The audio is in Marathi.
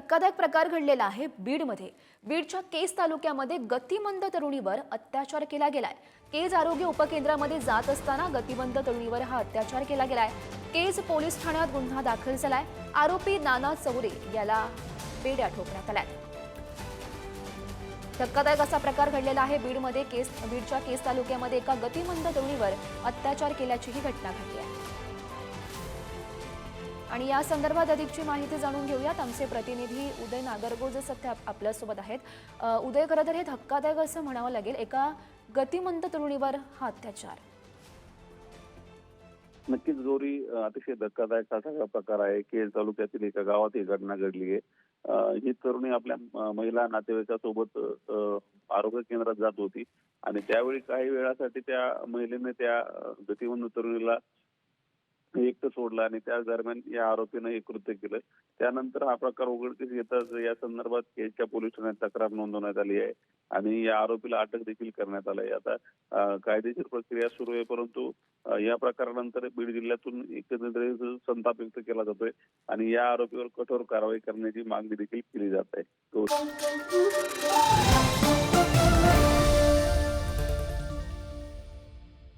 धक्कादायक प्रकार घडलेला आहे बीडमध्ये. बीडच्या केस तालुक्यामध्ये गतिमंद तरुणीवर अत्याचार केला गेलाय. केज आरोग्य उपकेंद्रामध्ये जात असताना गतिमंद तरुणीवर हा अत्याचार केला गेलाय. केज पोलीस ठाण्यात गुन्हा दाखल झालाय. आरोपी नाना चौरे याला बेड्या ठोकण्यात आलाय धक्कादायक असा प्रकार घडलेला आहे बीडमध्ये. केस बीडच्या केस तालुक्यामध्ये एका गतिमंद तरुणीवर अत्याचार केल्याचीही घटना घडली आहे. आणि या संदर्भात अधिकची माहिती जाणून घेऊयात. आमचे प्रतिनिधी उदय नागरगोज सध्या आपल्यासोबत आहेत. उदय खरं तर हे धक्कादायक असं म्हणावं लागेल. एका गतिमंत तरुणीवर हा अत्याचार. नक्कीच जोरी अतिशय धक्कादायक असा प्रकार आहे. केज तालुक्यातील एका गावात ही घटना घडली आहे. ही तरुणी आपल्या महिला नातेवाईकासोबत अं, आरोग्य केंद्रात जात होती. आणि त्यावेळी काही वेळासाठी त्या महिलेने त्या अं, गतिमंद तरुणीला एकटं सोडलं आणि त्या दरम्यान या आरोपीनं हे कृत्य केलं. त्यानंतर हा प्रकार उघडकीस येताच या संदर्भात केजच्या पोलीस ठाण्यात तक्रार नोंदवण्यात आली आहे आणि या आरोपीला अटक देखील करण्यात आली आहे. आता कायदेशीर प्रक्रिया सुरू आहे परंतु या प्रकारानंतर बीड जिल्ह्यातून एकंदरीत संताप व्यक्त केला जातोय आणि या आरोपीवर कठोर कारवाई करण्याची मागणी देखील केली जात आहे.